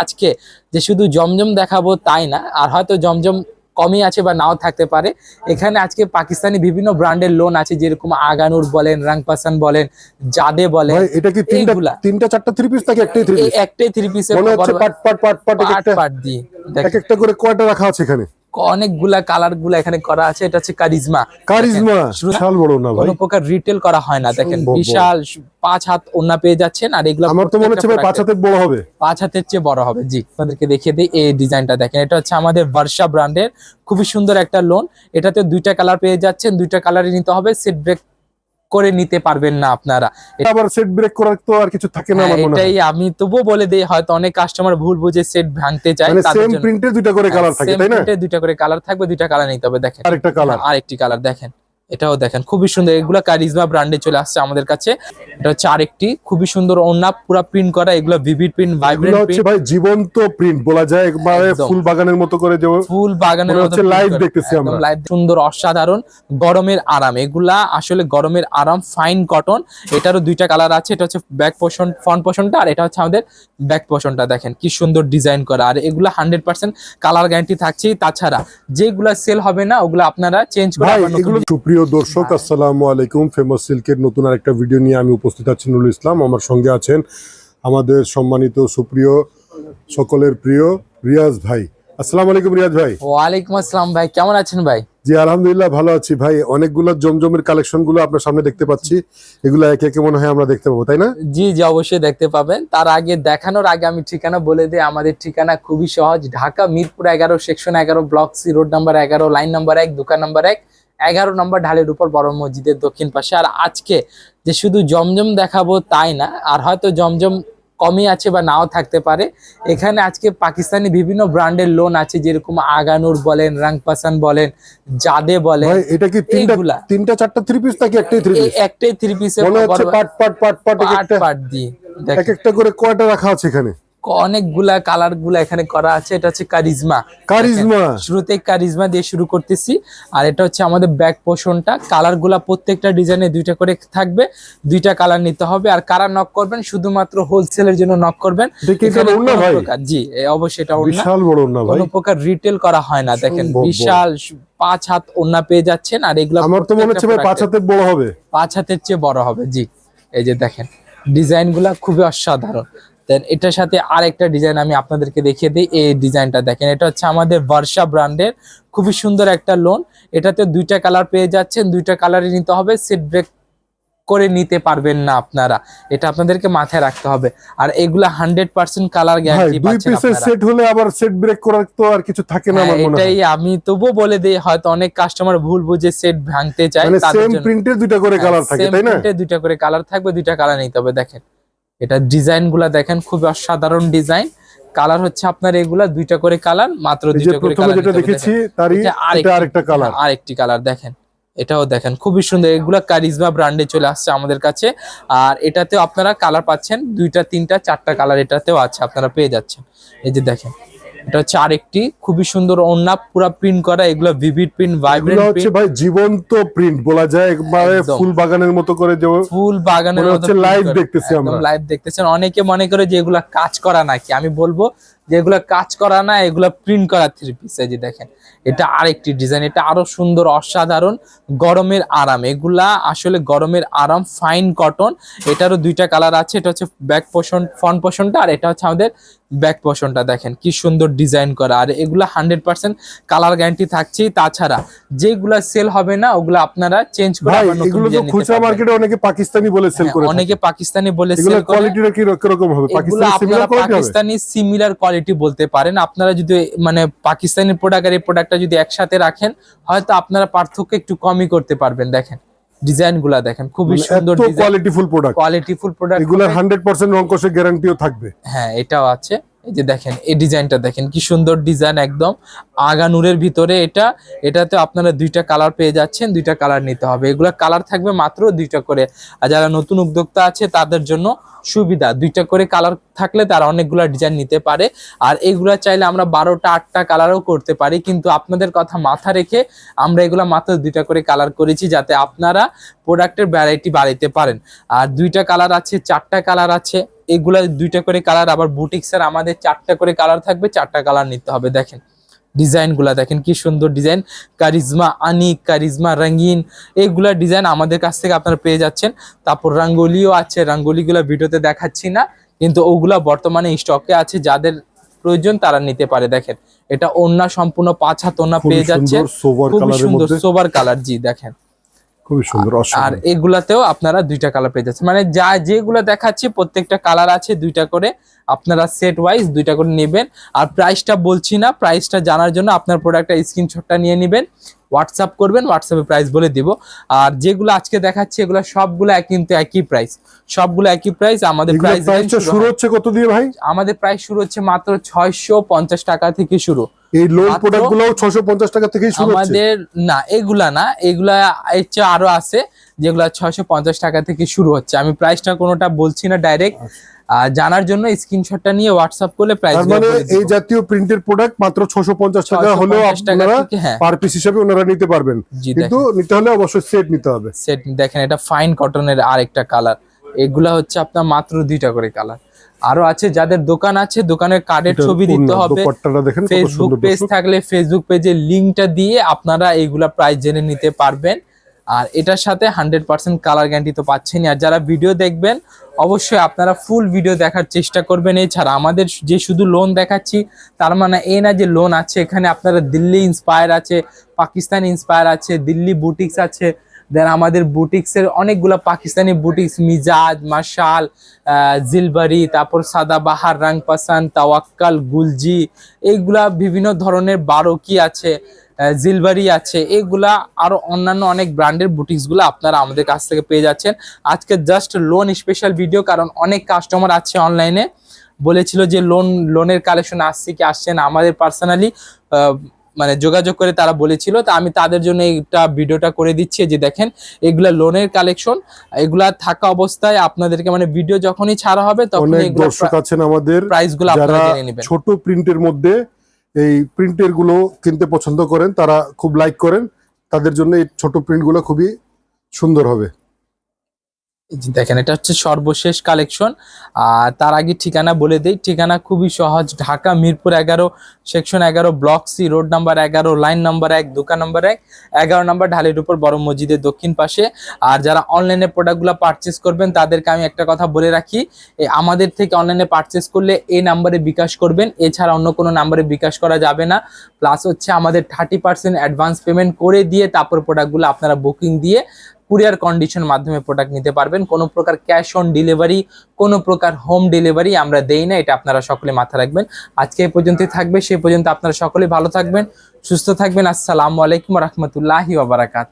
আজকে যে শুধু জমজম দেখাবো তাই না আর হয়তো জমজম কমই আছে বা নাও থাকতে পারে। এখানে আজকে পাকিস্তানি বিভিন্ন ব্র্যান্ডের লোন আছে যেরকম আগানুর বলেন রাংপাসান বলেন জাদে বলেন এটা কি তিনটা। তিনটা চারটা থ্রি পিস নাকি একটাই থ্রি পিস একটাই থ্রি পিসের মনে হচ্ছে পাট পাট পাট পাট পাট পাট দিয়ে এক একটা করে কয়টা রাখা আছে এখানে। অনেকগুলা কালারগুলা এখানে করা আছে। এটা হচ্ছে কারিজমা। কারিজমা? বিশাল বড় না ভাই? কোনো প্রকার রিটেল করা হয় না। দেখেন বিশাল পাঁচ হাত ওন্না পেয়ে যাচ্ছেন আর এগুলো আমার তো মনে হচ্ছে ভাই পাঁচ হাতের বড় হবে। পাঁচ হাতের চেয়ে বড় হবে। জি আপনাদেরকে দেখিয়ে দিই এই ডিজাইনটা। দেখেন এটা হচ্ছে আমাদের বর্ষা ব্র্যান্ডের। খুবই সুন্দর একটা লোন এটাতে দুইটা কালার পেয়ে যাচ্ছেন। দুইটা কালারই নিতে হবে। সেট ব্রেক করে নিতে পারবেন না আপনারা। আবার সেট ব্রেক করার তো আর কিছু থাকে না হ্যাঁ, আমার মনে হয়। এটাই আমি তবুও বলে দিই হয়তো অনেক কাস্টমার ভুল বুঝে সেট ভাঙতে চায় সেম প্রিন্টে দুইটা করে কালার থাকে Same তাই না? এ দুইটা করে কালার থাকবে দুইটা কালার নিতে হবে দেখেন। আরেকটা কালার আরেকটি কালার দেখেন। এটাও দেখেন খুবই সুন্দর। এগুলা কারিজমা ব্র্যান্ডে চলে আসছে আমাদের কাছে। এটা হচ্ছে আরেকটি খুবই সুন্দর ওন্না পুরো প্রিন্ট করা এগুলো ভিভিড প্রিন্ট ভাইব্রেন্ট হচ্ছে ভাই জীবন্ত প্রিন্ট বলা যায় একবারে ফুল বাগানের মতো করে যে ফুল বাগানের মতো করা। দেখতেছি আমরা। live, সুন্দর অসাধারণ গরমের আরাম। এগুলা আসলে গরমের আরাম ফাইন কটন এটারও দুইটা কালার আছে এটা হচ্ছে ব্যাক পোষণ ফ্রন্ট পোষণটা আর এটা হচ্ছে আমাদের ব্যাক পোষণটা দেখেন কি সুন্দর ডিজাইন করা। আর এগুলা হান্ড্রেড পার্সেন্ট কালার গ্যারান্টি থাকছে তাছাড়া যেগুলা সেল হবে না ওগুলো আপনারা চেঞ্জ করে সুপ্রিয় দর্শক আসসালামু আলাইকুম। ফেমাস সিল্কের নতুন আরেকটা ভিডিও নিয়ে আমি উপস্থিত আছি নুরুল ইসলাম। আমার সঙ্গে আছেন আমাদের সম্মানিত সুপ্রিয় সকলের প্রিয় রিয়াজ ভাই। আসসালামু আলাইকুম রিয়াজ ভাই। ওয়ালাইকুম আসসালাম ভাই। কেমন আছেন ভাই? জি আলহামদুলিল্লাহ ভালো আছি ভাই। অনেকগুলো জমজমের কালেকশনগুলো আপনার সামনে দেখতে পাচ্ছি। এগুলো একে একে মনে হয় আমরা দেখতে পাবো তাই না? জি জি অবশ্যই দেখতে পাবেন। তার আগে দেখানোর আগে আমি ঠিকানা বলে দিই। আমাদের ঠিকানা খুবই সহজ। ঢাকা মিরপুর এগারো সেকশন এগারো ব্লক সি রোড নাম্বার এগারো লাইন নাম্বার এক দোকান নাম্বার এক। এগারো নম্বর ঢালের উপর বড় মসজিদের দক্ষিণ পাশে। আর আজকে যে শুধু জমজম দেখাবো তাই না আর হয়তো জমজম কমই আছে বা নাও থাকতে পারে এখানে আজকে পাকিস্তানি বিভিন্ন ব্র্যান্ডের লোন আছে যেরকম আগানুর বলেন রাংপাসান বলেন জাদে বলেন এটা কি তিনটা। তিনটা চারটা থ্রি পিস নাকি একটাই থ্রি পিস একটাই থ্রি মনে হচ্ছে পাট পাট পাট পাট পাট পাট দিয়ে এক একটা করে কয়টা রাখা আছে এখানে। অনেকগুলা কালারগুলা এখানে করা আছে। এটা হচ্ছে কারিজমা। কারিজমা। শুরুতে কারিজমা দিয়ে শুরু করতেছি। আর এটা হচ্ছে আমাদের ব্যাক পোর্শনটা কালারগুলা প্রত্যেকটা ডিজাইনে দুইটা করে থাকবে। দুইটা কালার নিতে হবে। আর কারা নক করবেন? শুধুমাত্র হোলসেলের জন্য নক করবেন। জি অবশ্যই এটা বিশাল বড় ভাই। কোনো প্রকার রিটেল করা হয় না। দেখেন বিশাল পাঁচ হাত ওড়না পেয়ে যাচ্ছেন। আর এগুলো আমার তো মনে হচ্ছে ভাই পাঁচ হাতে বড় হবে। পাঁচ হাতের চেয়ে বড় হবে। জি এই যে দেখেন। ডিজাইনগুলা খুবই অসাধারণ। দেন এটার সাথে আরেকটা ডিজাইন আমি আপনাদেরকে দেখিয়ে দিই। এই ডিজাইনটা দেখেন এটা হচ্ছে আমাদের বর্ষা ব্র্যান্ডের খুবই সুন্দর একটা লোন এটাতে দুইটা কালার পেয়ে যাচ্ছেন দুইটা কালারই নিতে হবে সেট ব্রেক করে নিতে পারবেন না আপনারা। এটা আপনাদেরকে মাথায় রাখতে হবে। আর এগুলা হান্ড্রেড পার্সেন্ট কালার ভাই গ্যারান্টি দুই পিসের সেট হলে আবার সেট ব্রেক করার তো আর কিছু থাকে না হ্যাঁ, আমার মনে হয়। এটাই আমি তবুও বলে দিই হয়তো অনেক কাস্টমার ভুল বুঝে সেট ভাঙতে চায় তাদের সেম জন্য। প্রিন্টের দুইটা করে কালার থাকে তাই না? দুইটা করে কালার থাকবে দুইটা কালার নিতে হবে দেখেন। এটা ডিজাইনগুলা দেখেন খুব অসাধারণ ডিজাইন। কালার হচ্ছে আপনার এগুলা দুইটা করে কালার মাত্র দুইটা করে কালার যেটা দেখেছি তারই এটা আরেকটা কালার। আরেকটি কালার দেখেন এটাও দেখেন খুবই সুন্দর। এগুলা কারিজমা ব্র্যান্ডে চলে আসছে আমাদের কাছে। আর এটাতেও আপনারা কালার পাচ্ছেন দুইটা তিনটা চারটা কালার এটাতেও আছে আপনারা পেয়ে যাচ্ছেন। এই যে দেখেন এটা হচ্ছে আরেকটি খুবই সুন্দর ওড়না পুরা প্রিন্ট করা এগুলো ভিভিড প্রিন্ট ভাইব্রেন্ট হচ্ছে ভাই জীবন্ত প্রিন্ট বলা যায় একবারে ফুল বাগানের মতো করে যে ফুল বাগানের মতো করা। দেখতেছি আমরা। লাইভ দেখতেছেন অনেকে মনে করে যে এগুলা কাজ করা নাকি আমি বলব যে এগুলা কাজ করা না এগুলা প্রিন্ট করা থ্রি পিস এই যে দেখেন। এটা আরেকটি ডিজাইন এটা আরও সুন্দর অসাধারণ গরমের আরাম। এগুলা আসলে গরমের আরাম ফাইন কটন এটারও দুইটা কালার আছে এটা হচ্ছে ব্যাক পোষণ ফ্রন্ট পোষণটা আর এটা হচ্ছে আমাদের ব্যাক পোষণটা দেখেন কি সুন্দর ডিজাইন করা আর এগুলা হান্ড্রেড পার্সেন্ট কালার গ্যারান্টি থাকছেই। তাছাড়া যেগুলা সেল হবে না ওগুলা আপনারা চেঞ্জ করে ভাই আবার নতুন এগুলো তো খুচরা মার্কেটে অনেকে পাকিস্তানি বলে সেল হ্যাঁ, করে অনেকে পাকিস্তানি বলে এগুলো সেল কোয়ালিটিটা কি কীরকম হবে? পাকিস্তানি সিমিলার কোয়ালিটি কোয়ালিটি বলতে পারেন। আপনারা যদি মানে পাকিস্তানি প্রোডাক্ট আর এই প্রোডাক্টটা যদি একসাথে রাখেন হয়তো আপনারা পার্থক্য একটু কমই করতে পারবেন। দেখেন ডিজাইনগুলা দেখেন খুবই সুন্দর মানে এত কোয়ালিটিফুল প্রোডাক্ট কোয়ালিটিফুল প্রোডাক্ট এগুলার হান্ড্রেড পার্সেন্ট রং কষে গ্যারান্টিও থাকবে। হ্যাঁ এটাও আছে। এই যে দেখেন, এই ডিজাইনটা দেখেন, কি সুন্দর ডিজাইন একদম। আগানুরের ভিতরে এটা, এটাতে আপনারা দুইটা কালার পেয়ে যাচ্ছেন, দুইটা কালার নিতে হবে। এগুলো কালার থাকবে মাত্র দুইটা করে। আর যারা নতুন উদ্যোক্তা আছে, তাদের জন্য সুবিধা, দুইটা করে কালার থাকলে তারা অনেকগুলো ডিজাইন নিতে পারে। আর এগুলা চাইলে আমরা বারোটা, আটটা কালারও করতে পারি, কিন্তু আপনাদের কথা মাথা রেখে আমরা এগুলো মাত্র দুইটা করে কালার করেছি, যাতে আপনারা প্রোডাক্টের ভ্যারাইটি বাড়াইতে পারেন। আর দুইটা কালার আছে, চারটা কালার আছে। এগুলা দুইটা করে কালার আবার বুটিক্সের আমাদের চারটা করে কালার থাকবে চারটা কালার নিতে হবে দেখেন। ডিজাইনগুলা দেখেন কি সুন্দর ডিজাইন কারিজমা আনিক কারিজমা রঙিন এইগুলা ডিজাইন আমাদের কাছ থেকে আপনারা পেয়ে যাচ্ছেন। তারপর রঙ্গোলিও আছে রঙ্গোলিগুলো ভিডিওতে দেখাচ্ছি না কিন্তু ওগুলা বর্তমানে স্টকে আছে যাদের প্রয়োজন তারা নিতে পারে দেখেন। এটা ওন্না সম্পূর্ণ পাঁচ হাত পেয়ে যাচ্ছে খুবই সুন্দর সোবার কালার জি দেখেন। খুবই সুন্দর আর এগুলাতেও আপনারা দুইটা কালার পেয়ে যাচ্ছেন। মানে যা যেগুলো দেখাচ্ছি প্রত্যেকটা কালার আছে দুইটা করে আপনারা সেট ওয়াইজ দুইটা করে নেবেন। আর প্রাইসটা বলছি না প্রাইসটা জানার জন্য আপনার প্রোডাক্টটা স্ক্রিনশটটা নিয়ে নেবেন। হোয়াটসঅ্যাপ করবেন হোয়াটসঅ্যাপে প্রাইস বলে দিব। আর যেগুলো আজকে দেখাচ্ছি এগুলো সবগুলো কিন্তু একই প্রাইস সবগুলো একই প্রাইস আমাদের প্রাইস শুরু হচ্ছে কত দিয়ে ভাই? আমাদের প্রাইস শুরু হচ্ছে মাত্র ছয়শো পঞ্চাশ টাকা থেকে শুরু। এই লোন প্রোডাক্টগুলো ছশো পঞ্চাশ টাকা থেকেই শুরু আমাদের না এগুলা না এগুলা এর চেয়ে আরও আছে যেগুলা ছয়শো পঞ্চাশ টাকা থেকে শুরু হচ্ছে। আমি প্রাইসটা কোনোটা বলছি না ডাইরেক্ট জানার জন্য স্ক্রিনশটটা নিয়ে হোয়াটসঅ্যাপ করলে প্রাইস মানে এই জাতীয় প্রিন্টের প্রোডাক্ট মাত্র ছশো পঞ্চাশ টাকা হলেও 650 আপনারা। পার পিস হিসাবে ওনারা নিতে পারবেন। কিন্তু নিতে হলে অবশ্যই সেট নিতে হবে। সেট দেখেন এটা ফাইন কটনের আরেকটা কালার এগুলা হচ্ছে আপনার মাত্র দুইটা করে কালার আরও আছে যাদের দোকান আছে দোকানের কার্ডের ছবি দিতে হবে। ফেসবুক পেজ থাকলে ফেসবুক পেজের লিঙ্কটা দিয়ে আপনারা এইগুলা প্রাইস জেনে নিতে পারবেন। আর এটার সাথে হান্ড্রেড পার্সেন্ট কালার গ্যারান্টি তো পাচ্ছেনই। আর যারা ভিডিও দেখবেন অবশ্যই আপনারা ফুল ভিডিও দেখার চেষ্টা করবেন। এছাড়া আমাদের যে শুধু লোন দেখাচ্ছি তার মানে এই না যে লোন আছে এখানে আপনারা দিল্লি ইন্সপায়ার আছে পাকিস্তান ইন্সপায়ার আছে দিল্লি বুটিক্স আছে দেন আমাদের বুটিক্সের অনেকগুলো পাকিস্তানি বুটিক্স মিজাজ, মাশাল জিলবারি, তারপর সাদাবাহার রাং পাসান তাওয়াক্কাল, গুলজি, এইগুলা বিভিন্ন ধরনের বারোকি আছে জিলবারি আছে, এগুলা আরও অন্যান্য অনেক ব্র্যান্ডের বুটিক্সগুলো আপনারা আমাদের কাছ থেকে পেয়ে যাচ্ছেন। আজকে জাস্ট লোন স্পেশাল ভিডিও কারণ অনেক কাস্টমার আছে অনলাইনে বলেছিল যে লোন লোনের কালেকশন আসছে কি আসছে না, আমাদের পার্সোনালি মানে যোগাযোগ করে তারা বলেছিল তা আমি তাদের জন্য একটা ভিডিওটা করে দিচ্ছি যে দেখেন এগুলা লোনের কালেকশন এগুলা থাকা অবস্থায় আপনাদেরকে মানে ভিডিও যখনই ছাড়া হবে তখন দর্শক আছেন আমাদের প্রাইসগুলো আপনারা জেনে নেবেন। ছোট প্রিন্টের মধ্যে এই প্রিন্টেরগুলো কিনতে পছন্দ করেন তারা খুব লাইক করেন তাদের জন্য এই ছোট প্রিন্টগুলো খুবই সুন্দর হবে। দেখেন, এটা হচ্ছে সর্বশেষ কালেকশন আর তার আগে ঠিকানা বলে দেই, ঠিকানা খুবই সহজ। ঢাকা মিরপুর এগারো সেকশন এগারো ব্লক সি রোড নাম্বার এগারো লাইন নাম্বার এক, দোকান নাম্বার এক, এগারো নাম্বার ঢালের উপর বড় মসজিদের দক্ষিণ পাশে। আর যারা অনলাইনে প্রোডাক্টগুলো পারচেস করবেন, তাদেরকে আমি একটা কথা বলে রাখি আমাদের থেকে অনলাইনে পারচেস করলে এই নাম্বারে বিকাশ করবেন। এছাড়া অন্য কোনো নাম্বারে বিকাশ করা যাবে না। প্লাস হচ্ছে আমাদের থার্টি পার্সেন্ট অ্যাডভান্স পেমেন্ট করে দিয়ে তারপর প্রোডাক্টগুলো আপনারা বুকিং দিয়ে কুরিয়ার কন্ডিশন মাধ্যমে প্রোডাক্ট নিতে পারবেন। কোনো প্রকার ক্যাশ অন ডেলিভারি কোনো প্রকার হোম ডেলিভারি আমরা দেই না, এটা আপনারা সকলে মাথা রাখবেন। আজকে এই পর্যন্তই থাকবে সেই পর্যন্ত আপনারা সকলে ভালো থাকবেন, সুস্থ থাকবেন। আসসালামু আলাইকুম রহমতুল্লাহি ওবারাকাত